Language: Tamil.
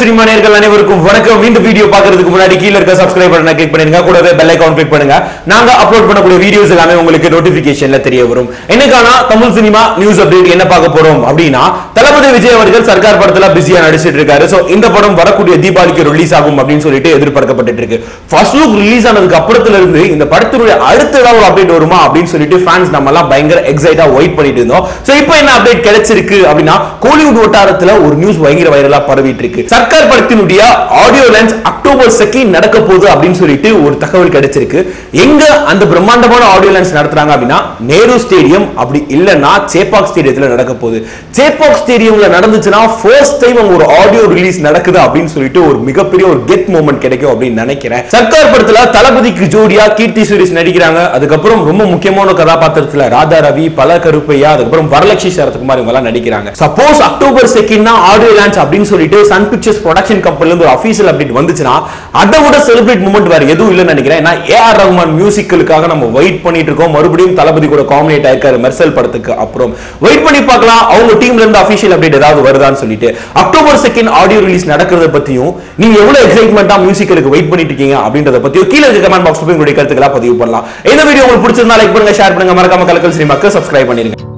சினிமா நேயர்கள் அனைவருக்கும் வணக்கம். மீண்டும் வீடியோ பாக்குறதுக்கு முன்னாடி கீழ இருக்க சப்ஸ்கிரைப் பட்டனை கிளிக் பண்ணுங்க கூடவே பெல் ஐகான் கிளிக் பண்ணுங்க. நாங்க அப்லோட் பண்ணக்கூடிய வீடியோஸ் எல்லாமே உங்களுக்கு நோட்டிபிகேஷன்ல தெரிய வரும். என்னைக்கான தமிழ் சினிமா நியூஸ் அப்டேட் என்ன பார்க்க போறோம் அப்படின்னா தளபதி விஜய் அவர்கள் சர்க்கார் படத்துல பிஸியா நடிச்சிட்டு இருக்காரு. சோ இந்த படம் வரக்கூடிய தீபாவளிக்கு ரிலீஸ் ஆகும் அப்படின்னு சொல்லிட்டு எதிர்பார்க்கப்பட்டு இருக்கு. ஃபர்ஸ்ட் லுக் ரிலீஸ் ஆனதுக்கு அப்புறத்துல இருந்து இந்த படத்தினுடைய அடுத்த ஏதாவது ஒரு அப்டேட் வருமா அப்படின்னு சொல்லிட்டு ஃபேன்ஸ் நம்ம எல்லாம் பயங்கர எக்ஸைட்டா வெயிட் பண்ணிட்டு இருந்தோம். சோ இப்போ என்ன அப்டேட் கிடைச்சிருக்கு அப்படின்னா கோலிவுட் வட்டாரத்துல ஒரு நியூஸ் பயங்கர வைரலா பரவிட்டு இருக்கு. சர்க்கார் படத்தினுடைய ஆடியோ லான்ச் அக்டோபர் செகண்ட் நடக்க போகுது அப்படின்னு சொல்லிட்டு ஒரு தகவல் கிடைச்சிருக்கு. எங்க அந்த பிரம்மாண்டமான ஆடியோ லான்ச் நடத்துறாங்க அப்படின்னா நேரு ஸ்டேடியம் அப்படி இல்லைன்னா சேப்பாக் ஸ்டேடியத்துல நடக்க போகுது. சேப்பாக் ஸ்டேடியம்ல நடந்துச்சுன்னா ஃபர்ஸ்ட் டைம் அவங்க ஒரு ஆடியோ ரிலீஸ் நடக்குது அப்படின்னு சொல்லிட்டு ஒரு மிகப்பெரிய ஒரு கெட் மூமெண்ட் கிடைக்கும் அப்படின்னு நினைக்கிறேன். சர்க்கார் படத்துல தளபதிக்கு ஜோடியா கீர்த்தி சுரேஷ் நடிக்கிறாங்க. அதுக்கப்புறம் ரொம்ப முக்கியமான கதாபாத்திரத்துல ராதா ரவி பல கருப்பையா அதுக்கப்புறம் வரலட்சுமி சரத்குமார் இவங்க எல்லாம் நடிக்கிறாங்க suppose October second audio launch அப்படின்னு சொல்லிட்டு சன் பிக்சர் பிக்சர்ஸ் ப்ரொடக்ஷன் கம்பெனிலேருந்து ஒரு அஃபீஷியல் அப்டேட் வந்துச்சுன்னா அதை விட செலிப்ரேட் மூமெண்ட் வேற எதுவும் இல்லைன்னு நினைக்கிறேன். ஏன்னா ஏஆர் ஆர் ரஹ்மான் மியூசிக்கலுக்காக நம்ம வெயிட் பண்ணிட்டு இருக்கோம். மறுபடியும் தளபதி கூட காமினேட் ஆயிருக்காரு மெர்சல் படத்துக்கு அப்புறம். வெயிட் பண்ணி பார்க்கலாம். அவங்க டீம்ல இருந்து அபிஷியல் அப்டேட் ஏதாவது வருதான்னு சொல்லிட்டு. அக்டோபர் செகண்ட் ஆடியோ ரிலீஸ் நடக்கிறத பத்தியும் நீங்க எவ்வளவு எக்ஸைட்மெண்ட்டா மியூசிக்கலுக்கு வெயிட் பண்ணிட்டு இருக்கீங்க அப்படின்றத பத்தியும் கீழே இருக்க கமெண்ட் பாக்ஸ் உங்களுடைய கருத்துக்களா பதிவு பண்ணலாம். இந்த வீடியோ உங்களுக்கு பிடிச்சிருந்தா லைக் பண்ணுங்க ஷேர் பண்ணுங்க. மறக்காம கலக்கல் சினிமாக்கு சப்ஸ்கிரைப் பண்ணிருங்க.